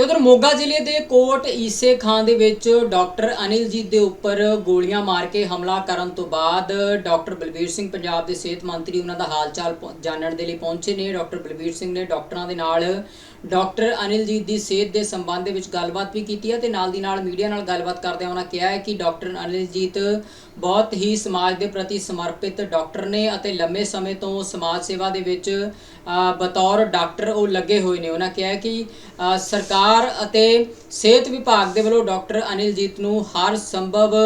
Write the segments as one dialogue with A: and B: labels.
A: ਤੇ ਉਧਰ ਮੋਗਾ ਜ਼ਿਲ੍ਹੇ ਦੇ ਕੋਟ ਈਸੇ ਖਾਨ ਦੇ ਵਿੱਚ ਡਾਕਟਰ ਅਨਿਲਜੀਤ ਦੇ ਉੱਪਰ ਗੋਲੀਆਂ ਮਾਰ ਕੇ ਹਮਲਾ ਕਰਨ ਤੋਂ ਬਾਅਦ ਡਾਕਟਰ ਬਲਬੀਰ ਸਿੰਘ ਪੰਜਾਬ ਦੇ ਸਿਹਤ ਮੰਤਰੀ ਉਹਨਾਂ ਦਾ ਹਾਲਚਾਲ ਪਹੁੰ- ਜਾਣਨ ਦੇ ਲਈ ਪਹੁੰਚੇ ਨੇ। ਡਾਕਟਰ ਬਲਬੀਰ ਸਿੰਘ ਨੇ ਡਾਕਟਰਾਂ ਦੇ ਨਾਲ ਡਾਕਟਰ ਅਨਿਲਜੀਤ ਦੀ ਸਿਹਤ ਦੇ ਸੰਬੰਧ ਵਿੱਚ ਗੱਲਬਾਤ ਵੀ ਕੀਤੀ ਹੈ ਤੇ ਨਾਲ ਦੀ ਨਾਲ ਮੀਡੀਆ ਨਾਲ ਗੱਲਬਾਤ ਕਰਦਿਆਂ ਉਹਨਾਂ ਕਿਹਾ ਹੈ ਕਿ ਡਾਕਟਰ ਅਨਿਲਜੀਤ ਬਹੁਤ ਹੀ ਸਮਾਜ ਦੇ ਪ੍ਰਤੀ ਸਮਰਪਿਤ ਡਾਕਟਰ ਨੇ ਅਤੇ ਲੰਮੇ ਸਮੇਂ ਤੋਂ ਸਮਾਜ ਸੇਵਾ ਦੇ ਵਿੱਚ ਬਤੌਰ ਡਾਕਟਰ ਉਹ ਲੱਗੇ ਹੋਏ ਨੇ। ਉਹਨਾਂ ਕਿਹਾ ਕਿ ਸਰਕਾਰ ਅਤੇ ਸਿਹਤ ਵਿਭਾਗ ਦੇ ਵੱਲੋਂ ਡਾਕਟਰ ਅਨਿਲਜੀਤ ਨੂੰ ਹਰ ਸੰਭਵ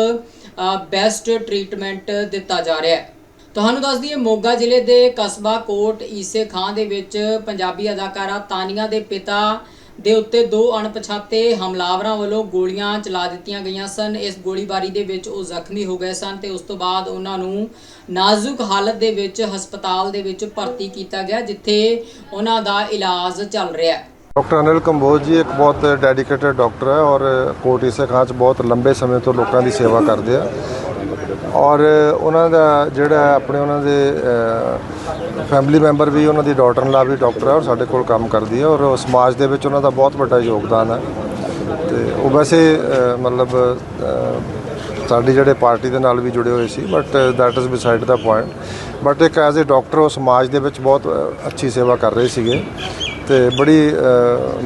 A: ਬੈਸਟ ਟ੍ਰੀਟਮੈਂਟ ਦਿੱਤਾ ਜਾ ਰਿਹਾ ਹੈ। ਤੁਹਾਨੂੰ ਦੱਸ ਦਈਏ, ਮੋਗਾ ਜ਼ਿਲ੍ਹੇ ਦੇ ਕਸਬਾ ਕੋਟ ਈਸੇ ਖਾਂ ਦੇ ਵਿੱਚ ਪੰਜਾਬੀ ਅਦਾਕਾਰਾ ਤਾਨੀਆ ਦੇ ਪਿਤਾ ਦੇ ਉੱਤੇ ਦੋ ਅਣਪਛਾਤੇ ਹਮਲਾਵਰਾਂ ਵੱਲੋਂ ਗੋਲੀਆਂ ਚਲਾ ਦਿੱਤੀਆਂ ਗਈਆਂ ਸਨ। ਇਸ ਗੋਲੀਬਾਰੀ ਦੇ ਵਿੱਚ ਉਹ ਜ਼ਖਮੀ ਹੋ ਗਏ ਸਨ ਤੇ ਉਸ ਤੋਂ ਬਾਅਦ ਉਹਨਾਂ ਨੂੰ ਨਾਜ਼ੁਕ ਹਾਲਤ ਦੇ ਵਿੱਚ ਹਸਪਤਾਲ ਦੇ ਵਿੱਚ ਭਰਤੀ ਕੀਤਾ ਗਿਆ, ਜਿੱਥੇ ਉਹਨਾਂ ਦਾ ਇਲਾਜ ਚੱਲ ਰਿਹਾ ਹੈ।
B: ਡਾਕਟਰ ਅਨਿਲ ਕੰਬੋਜ ਜੀ, ਇੱਕ ਬਹੁਤ ਡੈਡੀਕੇਟਡ ਡਾਕਟਰ ਹੈ ਔਰ ਕੋਟ ਇਸੇ ਖਾਂ 'ਚ ਬਹੁਤ ਲੰਬੇ ਸਮੇਂ ਤੋਂ ਲੋਕਾਂ ਦੀ ਸੇਵਾ ਕਰਦੇ ਆ। ਔਰ ਉਹਨਾਂ ਦਾ ਜਿਹੜਾ ਆਪਣੇ ਉਹਨਾਂ ਦੇ ਫੈਮਿਲੀ ਮੈਂਬਰ ਵੀ ਉਹਨਾਂ ਦੀ ਡਾਟਰ ਨਾਲ ਵੀ ਡਾਕਟਰ ਹੈ ਔਰ ਸਾਡੇ ਕੋਲ ਕੰਮ ਕਰਦੀ ਹੈ ਔਰ ਸਮਾਜ ਦੇ ਵਿੱਚ ਉਹਨਾਂ ਦਾ ਬਹੁਤ ਵੱਡਾ ਯੋਗਦਾਨ ਹੈ ਤੇ ਉਹ ਵੈਸੇ ਮਤਲਬ ਸਾਡੀ ਜਿਹੜੇ ਪਾਰਟੀ ਦੇ ਨਾਲ ਵੀ ਜੁੜੇ ਹੋਏ ਸੀ but that is beside the point but ਇੱਕ ਐਜ਼ ਅ ਡਾਕਟਰ ਉਹ ਸਮਾਜ ਦੇ ਵਿੱਚ ਬਹੁਤ ਅੱਛੀ ਸੇਵਾ ਕਰ ਰਹੇ ਸੀਗੇ। ਤੇ ਬੜੀ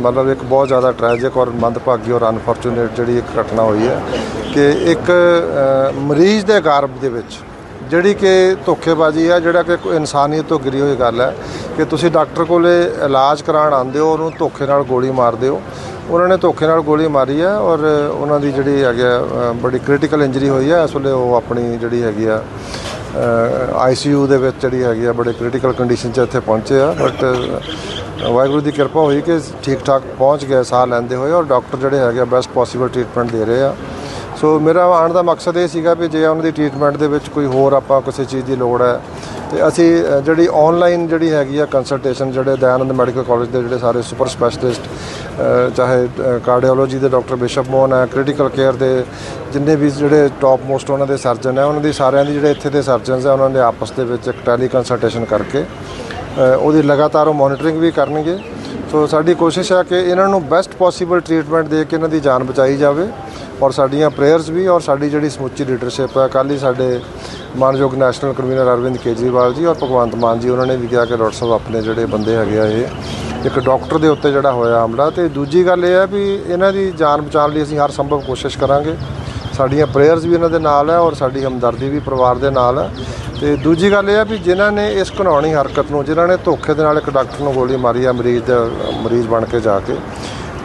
B: ਮਤਲਬ ਇੱਕ ਬਹੁਤ ਜ਼ਿਆਦਾ ਟ੍ਰੈਜਿਕ ਔਰ ਮੰਦਭਾਗੀ ਔਰ ਅਨਫੋਰਚੂਨੇਟ ਜਿਹੜੀ ਇੱਕ ਘਟਨਾ ਹੋਈ ਹੈ ਕਿ ਇੱਕ ਮਰੀਜ਼ ਦੇ ਗਰਭ ਦੇ ਵਿੱਚ ਜਿਹੜੀ ਕਿ ਧੋਖੇਬਾਜ਼ੀ ਆ, ਜਿਹੜਾ ਕਿ ਕੋਈ ਇਨਸਾਨੀਅਤ ਤੋਂ ਗਿਰੀ ਹੋਈ ਗੱਲ ਹੈ ਕਿ ਤੁਸੀਂ ਡਾਕਟਰ ਕੋਲੇ ਇਲਾਜ ਕਰਾਉਣ ਆਉਂਦੇ ਹੋ, ਉਹਨੂੰ ਧੋਖੇ ਨਾਲ ਗੋਲੀ ਮਾਰਦੇ ਹੋ। ਉਹਨਾਂ ਨੇ ਧੋਖੇ ਨਾਲ ਗੋਲੀ ਮਾਰੀ ਹੈ ਔਰ ਉਹਨਾਂ ਦੀ ਜਿਹੜੀ ਹੈਗੀ ਆ ਬੜੀ ਕ੍ਰਿਟੀਕਲ ਇੰਜਰੀ ਹੋਈ ਹੈ। ਇਸ ਵੇਲੇ ਉਹ ਆਪਣੀ ਜਿਹੜੀ ਹੈਗੀ ਆ ਆਈਸੀਯੂ ਦੇ ਵਿੱਚ ਜਿਹੜੀ ਹੈਗੀ ਆ, ਬੜੇ ਕ੍ਰਿਟੀਕਲ ਕੰਡੀਸ਼ਨ 'ਚ ਇੱਥੇ ਪਹੁੰਚੇ ਆ। ਬਟ ਵਾਹਿਗੁਰੂ ਦੀ ਕਿਰਪਾ ਹੋਈ ਕਿ ਠੀਕ ਠਾਕ ਪਹੁੰਚ ਗਏ, ਸਾਹ ਲੈਂਦੇ ਹੋਏ ਔਰ ਡਾਕਟਰ ਜਿਹੜੇ ਹੈਗੇ ਆ ਬੈਸਟ ਪੋਸੀਬਲ ਟ੍ਰੀਟਮੈਂਟ ਦੇ ਰਹੇ ਆ। ਸੋ ਮੇਰਾ ਆਉਣ ਦਾ ਮਕਸਦ ਇਹ ਸੀਗਾ ਵੀ ਜੇ ਉਹਨਾਂ ਦੀ ਟ੍ਰੀਟਮੈਂਟ ਦੇ ਵਿੱਚ ਕੋਈ ਹੋਰ ਆਪਾਂ ਕਿਸੇ ਚੀਜ਼ ਦੀ ਲੋੜ ਹੈ, ਤੇ ਅਸੀਂ ਜਿਹੜੀ ਆਨਲਾਈਨ ਜਿਹੜੀ ਹੈਗੀ ਆ ਕੰਸਲਟੇਸ਼ਨ ਜਿਹੜੇ ਦਇਆਨੰਦ ਮੈਡੀਕਲ ਕਾਲਜ ਦੇ ਜਿਹੜੇ ਸਾਰੇ ਸੁਪਰ ਸਪੈਸ਼ਲਿਸਟ ਚਾਹੇ ਕਾਰਡੀਓਲੋਜੀ ਦੇ ਡਾਕਟਰ ਬਿਸ਼ਪ ਮੋਹਨ ਹੈ ਕ੍ਰਿਟੀਕਲ ਕੇਅਰ ਦੇ ਜਿੰਨੇ ਵੀ ਜਿਹੜੇ ਟਾਪ ਮੋਸਟ ਉਹਨਾਂ ਦੇ ਸਰਜਨ ਹੈ, ਉਹਨਾਂ ਦੀ ਸਾਰਿਆਂ ਦੀ ਜਿਹੜੇ ਇੱਥੇ ਦੇ ਸਰਜਨਸ ਹੈ, ਉਹਨਾਂ ਨੇ ਆਪਸ ਦੇ ਵਿੱਚ ਇੱਕ ਟੈਲੀ ਕੰਸਲਟੇਸ਼ਨ ਕਰਕੇ ਉਹਦੀ ਲਗਾਤਾਰ ਉਹ ਮੋਨੀਟਰਿੰਗ ਵੀ ਕਰਨਗੇ। ਸੋ ਸਾਡੀ ਕੋਸ਼ਿਸ਼ ਹੈ ਕਿ ਇਹਨਾਂ ਨੂੰ ਬੈਸਟ ਪੋਸੀਬਲ ਟ੍ਰੀਟਮੈਂਟ ਦੇ ਕੇ ਇਹਨਾਂ ਦੀ ਜਾਨ ਬਚਾਈ ਜਾਵੇ ਔਰ ਸਾਡੀਆਂ ਪ੍ਰੇਅਰਸ ਵੀ ਔਰ ਸਾਡੀ ਜਿਹੜੀ ਸਮੁੱਚੀ ਲੀਡਰਸ਼ਿਪ ਹੈ ਕੱਲ੍ਹ ਹੀ ਸਾਡੇ ਮਾਨਯੋਗ ਨੈਸ਼ਨਲ ਕਨਵੀਨਰ ਅਰਵਿੰਦ ਕੇਜਰੀਵਾਲ ਜੀ ਔਰ ਭਗਵੰਤ ਮਾਨ ਜੀ, ਉਹਨਾਂ ਨੇ ਵੀ ਕਿਹਾ ਕਿ ਡਾਕਟਰ ਸਾਹਿਬ ਆਪਣੇ ਜਿਹੜੇ ਬੰਦੇ ਹੈਗੇ ਆ ਇਹ, ਇੱਕ ਡਾਕਟਰ ਦੇ ਉੱਤੇ ਜਿਹੜਾ ਹੋਇਆ ਹਮਲਾ। ਤੇ ਦੂਜੀ ਗੱਲ ਇਹ ਹੈ ਵੀ ਇਹਨਾਂ ਦੀ ਜਾਨ ਬਚਾਉਣ ਲਈ ਅਸੀਂ ਹਰ ਸੰਭਵ ਕੋਸ਼ਿਸ਼ ਕਰਾਂਗੇ। ਸਾਡੀਆਂ ਪ੍ਰੇਅਰਸ ਵੀ ਇਹਨਾਂ ਦੇ ਨਾਲ ਹੈ ਔਰ ਸਾਡੀ ਹਮਦਰਦੀ ਵੀ ਪਰਿਵਾਰ ਦੇ ਨਾਲ ਹੈ ਤੇ ਦੂਜੀ ਗੱਲ ਇਹ ਹੈ ਵੀ ਜਿਨ੍ਹਾਂ ਨੇ ਇਸ ਘਿਨਾਉਣੀ ਹਰਕਤ ਨੂੰ, ਜਿਨ੍ਹਾਂ ਨੇ ਧੋਖੇ ਦੇ ਨਾਲ ਇੱਕ ਡਾਕਟਰ ਨੂੰ ਗੋਲੀ ਮਾਰੀ ਆ, ਮਰੀਜ਼ ਦਾ ਮਰੀਜ਼ ਬਣ ਕੇ ਜਾ ਕੇ,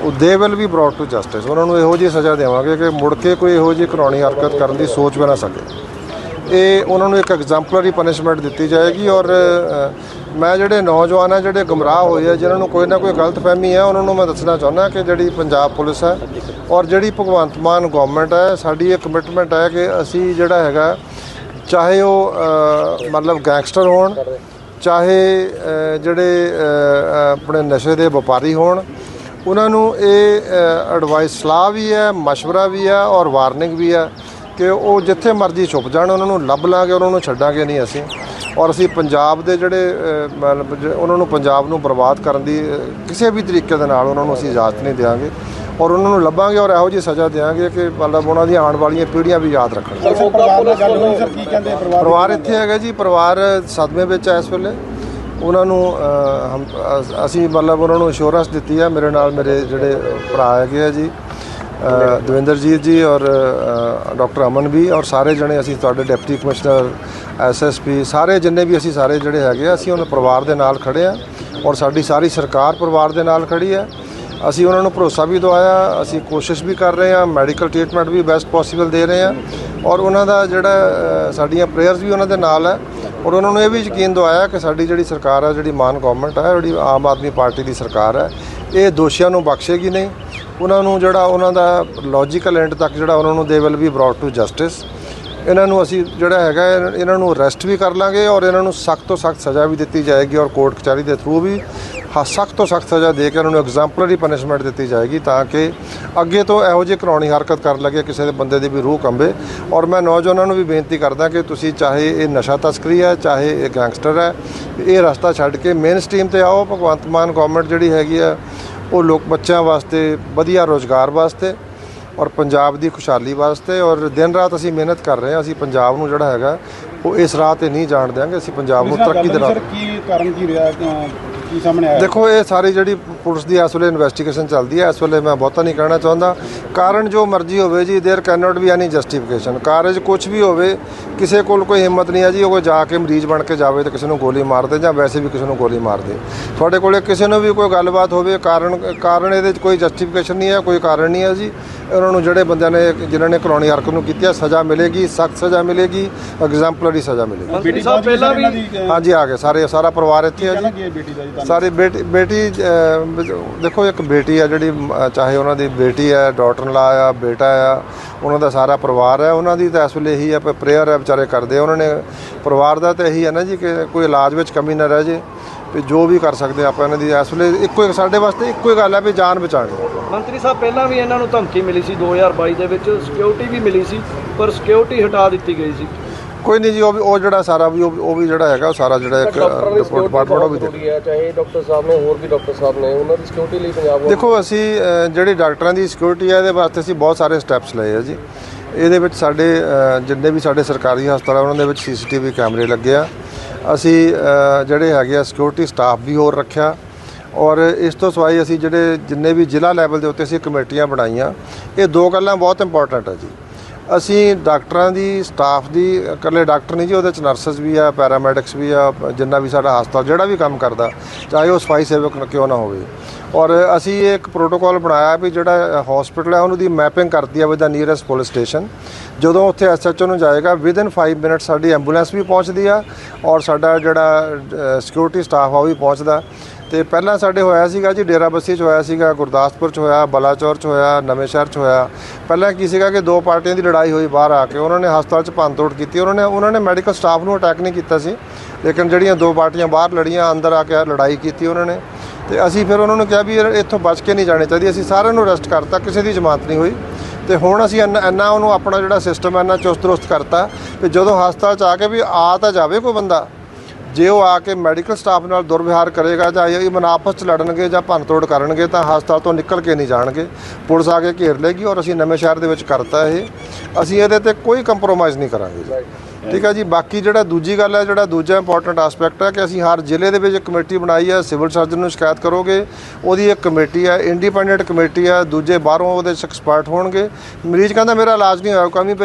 B: ਉਹ they will be brought to justice ਉਹਨਾਂ ਨੂੰ ਇਹੋ ਜਿਹੀ ਸਜ਼ਾ ਦੇਵਾਂਗੇ ਕਿ ਮੁੜ ਕੇ ਕੋਈ ਇਹੋ ਜਿਹੀ ਘਿਨਾਉਣੀ ਹਰਕਤ ਕਰਨ ਦੀ ਸੋਚ ਵੀ ਨਾ ਸਕੇ। ਇਹ ਉਹਨਾਂ ਨੂੰ ਇੱਕ ਐਗਜ਼ਾਮਪਲਰੀ ਪਨਿਸ਼ਮੈਂਟ ਦਿੱਤੀ ਜਾਏਗੀ ਔਰ ਮੈਂ ਜਿਹੜੇ ਨੌਜਵਾਨ ਆ, ਜਿਹੜੇ ਗੁੰਮਰਾਹ ਹੋਏ ਆ, ਜਿਨ੍ਹਾਂ ਨੂੰ ਕੋਈ ਨਾ ਕੋਈ ਗਲਤਫਹਿਮੀ ਹੈ ਉਹਨਾਂ ਨੂੰ ਮੈਂ ਦੱਸਣਾ ਚਾਹੁੰਦਾ ਕਿ ਜਿਹੜੀ ਪੰਜਾਬ ਪੁਲਿਸ ਹੈ ਔਰ ਜਿਹੜੀ ਭਗਵੰਤ ਮਾਨ ਗਵਰਨਮੈਂਟ ਹੈ ਸਾਡੀ ਇਹ ਕਮਿਟਮੈਂਟ ਹੈ ਕਿ ਅਸੀਂ ਜਿਹੜਾ ਹੈਗਾ ਚਾਹੇ ਉਹ ਮਤਲਬ ਗੈਂਗਸਟਰ ਹੋਣ, ਚਾਹੇ ਜਿਹੜੇ ਆਪਣੇ ਨਸ਼ੇ ਦੇ ਵਪਾਰੀ ਹੋਣ, ਉਹਨਾਂ ਨੂੰ ਇਹ ਐਡਵਾਈਸ ਸਲਾਹ ਵੀ ਹੈ مشਵਰਾ ਵੀ ਹੈ ਔਰ ਵਾਰਨਿੰਗ ਵੀ ਹੈ ਕਿ ਉਹ ਜਿੱਥੇ ਮਰਜ਼ੀ ਛੁੱਪ ਜਾਣ, ਉਹਨਾਂ ਨੂੰ ਲੱਭ ਲਾਂਗੇ ਉਹਨਾਂ ਨੂੰ ਛੱਡਾਂਗੇ ਨਹੀਂ ਅਸੀਂ। ਔਰ ਅਸੀਂ ਪੰਜਾਬ ਦੇ ਜਿਹੜੇ ਮਤਲਬ ਉਹਨਾਂ ਨੂੰ ਪੰਜਾਬ ਨੂੰ ਬਰਬਾਦ ਕਰਨ ਦੀ ਕਿਸੇ ਵੀ ਤਰੀਕੇ ਦੇ ਨਾਲ ਉਹਨਾਂ ਨੂੰ ਅਸੀਂ ਇਜਾਜ਼ਤ ਨਹੀਂ ਦੇਵਾਂਗੇ। ਔਰ ਉਹਨਾਂ ਨੂੰ ਲੱਭਾਂਗੇ ਔਰ ਇਹੋ ਜਿਹੀ ਸਜ਼ਾ ਦੇਵਾਂਗੇ ਕਿ ਮਤਲਬ ਉਹਨਾਂ ਦੀਆਂ ਆਉਣ ਵਾਲੀਆਂ ਪੀੜ੍ਹੀਆਂ ਵੀ ਯਾਦ ਰੱਖਣ।
C: ਪਰਿਵਾਰ
B: ਇੱਥੇ ਹੈਗਾ ਜੀ ਪਰਿਵਾਰ ਸਦਮੇ ਵਿੱਚ ਹੈ ਇਸ ਵੇਲੇ। ਉਹਨਾਂ ਨੂੰ ਅਸੀਂ ਮਤਲਬ ਉਹਨਾਂ ਨੂੰ ਇੰਸ਼ੋਰੈਂਸ ਦਿੱਤੀ ਹੈ ਮੇਰੇ ਨਾਲ ਮੇਰੇ ਜਿਹੜੇ ਭਰਾ ਹੈਗੇ ਆ ਜੀ ਦਵਿੰਦਰਜੀਤ ਜੀ ਔਰ ਡਾਕਟਰ ਅਮਨ ਵੀ ਔਰ ਸਾਰੇ ਜਣੇ ਅਸੀਂ ਤੁਹਾਡੇ ਡਿਪਟੀ ਕਮਿਸ਼ਨਰ ਐਸਐਸਪੀ ਸਾਰੇ ਜਿੰਨੇ ਵੀ ਅਸੀਂ ਸਾਰੇ ਜਿਹੜੇ ਹੈਗੇ ਆ ਅਸੀਂ ਉਹਨਾਂ ਪਰਿਵਾਰ ਦੇ ਨਾਲ ਖੜੇ ਆ ਔਰ ਸਾਡੀ ਸਾਰੀ ਸਰਕਾਰ ਪਰਿਵਾਰ ਦੇ ਨਾਲ ਖੜੀ ਹੈ। ਅਸੀਂ ਉਹਨਾਂ ਨੂੰ ਭਰੋਸਾ ਵੀ ਦਵਾਇਆ, ਅਸੀਂ ਕੋਸ਼ਿਸ਼ ਵੀ ਕਰ ਰਹੇ ਹਾਂ ਮੈਡੀਕਲ ਟ੍ਰੀਟਮੈਂਟ ਵੀ ਬੈਸਟ ਪੋਸੀਬਲ ਦੇ ਰਹੇ ਹਾਂ। ਔਰ ਉਹਨਾਂ ਦਾ ਜਿਹੜਾ ਸਾਡੀਆਂ ਪ੍ਰੇਅਰਸ ਵੀ ਉਹਨਾਂ ਦੇ ਨਾਲ ਹੈ। ਔਰ ਉਹਨਾਂ ਨੂੰ ਇਹ ਵੀ ਯਕੀਨ ਦਵਾਇਆ ਕਿ ਸਾਡੀ ਜਿਹੜੀ ਸਰਕਾਰ ਹੈ ਜਿਹੜੀ ਮਾਨ ਗਵਰਨਮੈਂਟ ਹੈ ਜਿਹੜੀ ਆਮ ਆਦਮੀ ਪਾਰਟੀ ਦੀ ਸਰਕਾਰ ਹੈ ਇਹ ਦੋਸ਼ੀਆਂ ਨੂੰ ਬਖਸ਼ੇਗੀ ਨਹੀਂ। ਉਹਨਾਂ ਨੂੰ ਜਿਹੜਾ ਉਹਨਾਂ ਦਾ ਲੌਜੀਕਲ ਐਂਡ ਤੱਕ ਜਿਹੜਾ ਉਹਨਾਂ ਨੂੰ they will be brought to justice ਇਹਨਾਂ ਨੂੰ ਅਸੀਂ ਜਿਹੜਾ ਹੈਗਾ, ਇਹਨਾਂ ਨੂੰ ਅਰੈਸਟ ਵੀ ਕਰ ਲਾਂਗੇ ਔਰ ਇਹਨਾਂ ਨੂੰ ਸਖਤ ਤੋਂ ਸਖਤ ਸਜ਼ਾ ਵੀ ਦਿੱਤੀ ਜਾਏਗੀ ਔਰ ਕੋਰਟ ਕਚਹਿਰੀ ਦੇ ਥਰੂ ਵੀ ਸਖਤ ਤੋਂ ਸਖਤ ਸਜ਼ਾ ਦੇ ਕੇ ਉਹਨਾਂ ਨੂੰ ਐਗਜ਼ਾਮਪਲਰੀ ਪਨਿਸ਼ਮੈਂਟ ਦਿੱਤੀ ਜਾਏਗੀ ਤਾਂ ਕਿ ਅੱਗੇ ਤੋਂ ਇਹੋ ਜਿਹੀ ਘਿਨਾਉਣੀ ਹਰਕਤ ਕਰਨ ਲੱਗੇ ਕਿਸੇ ਦੇ ਬੰਦੇ ਦੀ ਵੀ ਰੂਹ ਕੰਬੇ। ਔਰ ਮੈਂ ਨੌਜਵਾਨਾਂ ਨੂੰ ਵੀ ਬੇਨਤੀ ਕਰਦਾ ਕਿ ਤੁਸੀਂ ਚਾਹੇ ਇਹ ਨਸ਼ਾ ਤਸਕਰੀ ਹੈ, ਚਾਹੇ ਇਹ ਗੈਂਗਸਟਰ ਹੈ, ਇਹ ਰਸਤਾ ਛੱਡ ਕੇ ਮੇਨ ਸਟ੍ਰੀਮ ਤੇ ਆਓ। ਭਗਵੰਤ ਮਾਨ ਗਵਰਨਮੈਂਟ ਜਿਹੜੀ ਹੈਗੀ ਆ ਉਹ ਲੋਕ ਬੱਚਿਆਂ ਵਾਸਤੇ, ਵਧੀਆ ਰੋਜ਼ਗਾਰ ਵਾਸਤੇ ਔਰ ਪੰਜਾਬ ਦੀ ਖੁਸ਼ਹਾਲੀ ਵਾਸਤੇ ਔਰ ਦਿਨ ਰਾਤ ਅਸੀਂ ਮਿਹਨਤ ਕਰ ਰਹੇ ਹਾਂ ਅਸੀਂ ਪੰਜਾਬ ਨੂੰ ਜਿਹੜਾ ਹੈਗਾ ਉਹ ਇਸ ਰਾਹ ਤੇ ਨਹੀਂ ਜਾਣ ਦਿਆਂਗੇ ਅਸੀਂ ਪੰਜਾਬ ਨੂੰ ਤਰੱਕੀ ਦੇ ਰਾਹ
C: ਸਰ ਕੀ ਕਾਰਨ ਕੀ ਰਿਹਾ ਕਿਉਂ- ਕੀ ਸਾਹਮਣੇ ਆਇਆ
B: ਦੇਖੋ ਇਹ ਸਾਰੀ ਜਿਹੜੀ ਪੁਲਿਸ ਦੀ ਇਸ ਵੇਲੇ ਇਨਵੈਸਟੀਗੇਸ਼ਨ ਚੱਲਦੀ ਹੈ ਇਸ ਵੇਲੇ ਮੈਂ ਬਹੁਤਾ ਨਹੀਂ ਕਹਿਣਾ ਚਾਹੁੰਦਾ ਕਾਰਨ ਜੋ ਮਰਜ਼ੀ ਹੋਵੇ ਜੀ there can not be any justification ਕਾਰਜ ਕੁਝ ਵੀ ਹੋਵੇ ਕਿਸੇ ਕੋਲ ਕੋਈ ਹਿੰਮਤ ਨਹੀਂ ਹੈ ਜੀ ਉਹ ਜਾ ਕੇ ਮਰੀਜ਼ ਬਣ ਕੇ ਜਾਵੇ ਤੇ ਕਿਸੇ ਨੂੰ ਗੋਲੀ ਮਾਰ ਦੇ ਜਾਂ ਵੈਸੇ ਵੀ ਕਿਸੇ ਨੂੰ ਗੋਲੀ ਮਾਰ ਦੇ ਤੁਹਾਡੇ ਕੋਲੇ ਕਿਸੇ ਨੂੰ ਵੀ ਕੋਈ ਗੱਲਬਾਤ ਹੋਵੇ ਕਾਰਨ ਕਾਰਨ ਇਹਦੇ 'ਚ ਕੋਈ ਜਸਟੀਫਿਕੇਸ਼ਨ ਨਹੀਂ ਹੈ ਕੋਈ ਕਾਰਨ ਨਹੀਂ ਹੈ ਜੀ ਉਹਨਾਂ ਨੂੰ ਜਿਹੜੇ ਬੰਦਿਆਂ ਨੇ ਜਿਨ੍ਹਾਂ ਨੇ ਕਾਨੂੰਨੀ ਹਰਕਤ ਨੂੰ ਕੀਤੀ ਹੈ ਸਜ਼ਾ ਮਿਲੇਗੀ ਸਖਤ ਸਜ਼ਾ ਮਿਲੇਗੀ ਐਗਜ਼ਾਮਪਲਰੀ ਸਜ਼ਾ ਮਿਲੇਗੀ।
C: ਬੇਟੀ ਸਾਹਿਬ ਪਹਿਲਾਂ ਵੀ
B: ਹਾਂਜੀ ਆ ਗਏ ਸਾਰੇ ਸਾਰਾ ਪਰਿਵਾਰ ਇੱਥੇ ਹੈ
C: ਕਹਿਣਾ
B: ਜੀ ਸਾਰੀ ਬੇਟੀ ਬੇਟੀ ਦੇਖੋ ਇੱਕ ਬੇਟੀ ਆ ਜਿਹੜੀ ਚਾਹੇ ਉਹਨਾਂ ਦੀ ਬੇਟੀ ਹੈ ਡਾਟਰ ਲਾ ਆ ਬੇਟਾ ਆ ਉਹਨਾਂ ਦਾ ਸਾਰਾ ਪਰਿਵਾਰ ਹੈ ਉਹਨਾਂ ਦੀ ਤਾਂ ਇਸ ਵੇਲੇ ਇਹੀ ਹੈ ਪ੍ਰੇਅਰ ਹੈ ਵਿਚਾਰੇ ਕਰਦੇ ਆ। ਉਹਨਾਂ ਨੇ ਪਰਿਵਾਰ ਦਾ ਤਾਂ ਇਹੀ ਹੈ ਨਾ ਜੀ ਕਿ ਕੋਈ ਇਲਾਜ ਵਿੱਚ ਕਮੀ ਨਾ ਰਹਿ ਜੇ। ਵੀ ਜੋ ਵੀ ਕਰ ਸਕਦੇ ਆਪਾਂ ਇਹਨਾਂ ਦੀ ਇਸ ਵੇਲੇ ਇੱਕੋ ਇੱਕ ਸਾਡੇ ਵਾਸਤੇ ਇੱਕੋ ਹੀ ਗੱਲ ਹੈ ਵੀ ਜਾਨ ਬਚਾਣੀ
D: ਮੰਤਰੀ ਸਾਹਿਬ ਪਹਿਲਾਂ ਵੀ ਇਹਨਾਂ ਨੂੰ ਧਮਕੀ ਮਿਲੀ ਸੀ 2022 ਦੇ ਵਿੱਚ ਸਿਕਿਉਰਿਟੀ ਵੀ ਮਿਲੀ ਸੀ ਪਰ ਸਿਕਿਉਰਿਟੀ ਹਟਾ ਦਿੱਤੀ ਗਈ ਸੀ।
B: ਕੋਈ ਨਹੀਂ ਜੀ ਉਹ ਵੀ ਉਹ ਜਿਹੜਾ ਸਾਰਾ ਵੀ ਉਹ ਉਹ ਵੀ ਜਿਹੜਾ ਹੈਗਾ ਉਹ ਸਾਰਾ ਜਿਹੜਾ ਇੱਕ ਰਿਪੋਰਟ ਡਿਪਾਰਟਮੈਂਟ ਉਹ ਵੀ ਦੇ
E: ਜ਼ਰੂਰੀ ਹੈ ਚਾਹੇ ਡਾਕਟਰ ਸਾਹਿਬ ਨੇ ਹੋਰ ਵੀ ਡਾਕਟਰ ਸਾਹਿਬ ਨੇ ਉਹਨਾਂ ਦੀ ਸਿਕਿਉਰਿਟੀ ਲਈ ਪੰਜਾਬ
B: ਦੇਖੋ ਅਸੀਂ ਜਿਹੜੀ ਡਾਕਟਰਾਂ ਦੀ ਸਿਕਿਉਰਿਟੀ ਹੈ ਇਹਦੇ ਵਾਸਤੇ ਅਸੀਂ ਬਹੁਤ ਸਾਰੇ ਸਟੈਪਸ ਲਏ ਆ ਜੀ। ਇਹਦੇ ਵਿੱਚ ਸਾਡੇ ਜਿੰਨੇ ਵੀ ਸਾਡੇ ਸਰਕਾਰੀ ਹਸਪਤਾਲ ਆ ਉਹਨਾਂ ਦੇ ਵਿੱਚ ਸੀਸੀਟੀਵੀ ਕੈਮਰੇ ਲੱਗੇ ਆ। ਅਸੀਂ ਜਿਹੜੇ ਹੈਗੇ ਆ ਸਿਕਿਉਰਿਟੀ ਸਟਾਫ ਵੀ ਹੋਰ ਰੱਖਿਆ। ਔਰ ਇਸ ਤੋਂ ਸਿਵਾਏ ਅਸੀਂ ਜਿਹੜੇ ਜਿੰਨੇ ਵੀ ਜ਼ਿਲ੍ਹਾ ਲੈਵਲ ਦੇ ਉੱਤੇ ਅਸੀਂ ਕਮੇਟੀਆਂ ਬਣਾਈਆਂ, ਇਹ ਦੋ ਗੱਲਾਂ ਬਹੁਤ ਇੰਪੋਰਟੈਂਟ ਆ ਜੀ। ਅਸੀਂ ਡਾਕਟਰਾਂ ਦੀ ਸਟਾਫ ਦੀ, ਇਕੱਲੇ ਡਾਕਟਰ ਨਹੀਂ ਜੀ, ਉਹਦੇ ਚ ਨਰਸਸ ਵੀ ਆ ਪੈਰਾਮੈਡਿਕਸ ਵੀ ਆ, ਜਿੰਨਾ ਵੀ ਸਾਡਾ ਹਸਪਤਾਲ, ਜਿਹੜਾ ਵੀ ਕੰਮ ਕਰਦਾ, ਚਾਹੇ ਉਹ ਸਫ਼ਾਈ ਸੇਵਕ ਕਿਉਂ ਨਾ ਹੋਵੇ। ਔਰ ਅਸੀਂ ਇਹ ਇੱਕ ਪ੍ਰੋਟੋਕਾਲ ਬਣਾਇਆ ਵੀ ਜਿਹੜਾ ਹਸਪੀਟਲ ਹੈ ਉਹਨੂੰ ਦੀ ਮੈਪਿੰਗ ਕਰਦੀ ਆ with the nearest police station ਜਦੋਂ ਉੱਥੇ ਐਸਐਚਓ ਨੂੰ ਜਾਏਗਾ ਵਿਦ ਇਨ 5 ਮਿੰਟ ਸਾਡੀ ਐਂਬੂਲੈਂਸ ਵੀ ਪਹੁੰਚਦੀ ਆ, ਔਰ ਸਾਡਾ ਜਿਹੜਾ ਸਿਕਿਉਰਿਟੀ ਸਟਾਫ ਆ, ਉਹ ਵੀ ਪਹੁੰਚਦਾ। ਤੇ ਪਹਿਲਾਂ ਸਾਡੇ ਹੋਇਆ ਸੀਗਾ ਜੀ ਡੇਰਾਬੱਸੀ 'ਚ ਹੋਇਆ ਸੀਗਾ, ਗੁਰਦਾਸਪੁਰ 'ਚ ਹੋਇਆ, ਬਲਾਚੌਰ 'ਚ ਹੋਇਆ, ਨਵੇਂ ਸ਼ਹਿਰ 'ਚ ਹੋਇਆ। ਪਹਿਲਾਂ ਕੀ ਸੀਗਾ ਕਿ ਦੋ ਪਾਰਟੀਆਂ ਦੀ ਲੜਾਈ ਹੋਈ ਬਾਹਰ ਆ ਕੇ, ਉਹਨਾਂ ਨੇ ਹਸਪਤਾਲ 'ਚ ਭੰਨਤੋੜ ਕੀਤੀ। ਉਹਨਾਂ ਨੇ ਉਹਨਾਂ ਨੇ ਮੈਡੀਕਲ ਸਟਾਫ ਨੂੰ ਅਟੈਕ ਨਹੀਂ ਕੀਤਾ ਸੀ, ਲੇਕਿਨ ਜਿਹੜੀਆਂ ਦੋ ਪਾਰਟੀਆਂ ਬਾਹਰ ਲੜੀਆਂ, ਅੰਦਰ ਆ ਕੇ ਲੜਾਈ ਕੀਤੀ ਉਹਨਾਂ ਨੇ। ਤੇ ਅਸੀਂ ਫਿਰ ਉਹਨਾਂ ਨੂੰ ਕਿਹਾ ਵੀ ਇਹ ਇੱਥੋਂ ਬਚ ਕੇ ਨਹੀਂ ਜਾਣੇ ਚਾਹੀਦੀ, ਅਸੀਂ ਸਾਰਿਆਂ ਨੂੰ ਅਰੈਸਟ ਕਰਤਾ, ਕਿਸੇ ਦੀ ਜ਼ਮਾਨਤ ਨਹੀਂ ਹੋਈ। ਤੇ ਹੁਣ ਅਸੀਂ ਇੰਨਾ ਇੰਨਾ ਉਹਨੂੰ ਆਪਣਾ ਜਿਹੜਾ ਸਿਸਟਮ ਹੈ, ਇੰਨਾ ਚੁਸਤ ਦਰੁਸਤ ਕਰਤਾ ਕਿ ਜਦੋਂ ਹਸਪਤਾਲ 'ਚ ਆ ਕੇ ਵੀ ਆ ਤਾਂ ਜਾਵੇ ਕੋਈ ਬੰਦਾ। ਜੇ ਉਹ ਆ ਕੇ ਮੈਡੀਕਲ ਸਟਾਫ ਨਾਲ ਦੁਰਵਿਹਾਰ ਕਰੇਗਾ ਜਾਂ ਇਹ ਮਨ ਚ ਲੜਨਗੇ ਜਾਂ ਭੰਨਤੋੜ ਕਰਨਗੇ ਤਾਂ ਹਸਪਤਾਲ ਤੋਂ ਨਿਕਲ ਕੇ ਨਹੀਂ ਜਾਣਗੇ। ਪੁਲਿਸ ਆ ਕੇ ਘੇਰ ਲੇਗੀ ਔਰ ਅਸੀਂ ਨਵੇਂ ਸ਼ਹਿਰ ਦੇ ਵਿੱਚ ਕਰਤਾ ਇਹ। ਅਸੀਂ ਇਹਦੇ ਤੇ ਕੋਈ ਕੰਪਰੋਮਾਈਜ਼ ਨਹੀਂ ਕਰਾਂਗੇ ਜੀ। ਠੀਕ ਹੈ ਜੀ, ਬਾਕੀ ਜਿਹੜਾ ਦੂਜੀ ਗੱਲ ਹੈ, ਜਿਹੜਾ ਦੂਜਾ ਇੰਪੋਰਟੈਂਟ ਐਸਪੈਕਟ ਹੈ ਕਿ ਅਸੀਂ ਹਰ ਜ਼ਿਲ੍ਹੇ ਦੇ ਵਿੱਚ ਇੱਕ ਕਮੇਟੀ ਬਣਾਈ ਹੈ, ਸਿਵਲ ਸਰਜਨ ਨੂੰ ਸ਼ਿਕਾਇਤ ਕਰੋਗੇ। ਉਹਦੀ ਇੱਕ ਕਮੇਟੀ ਹੈ ਇੰਡੀਪੈਂਡੈਂਟ ਕਮੇਟੀ ਹੈ, ਦੂਜੇ ਬਾਹਰੋਂ ਉਹਦੇ ਚ ਐਕਸਪਰਟ ਹੋਣਗੇ। ਮਰੀਜ਼ ਕਹਿੰਦਾ, ਮੇਰਾ ਇਲਾਜ ਨਹੀਂ ਹੋਇਆ ਕਮੀ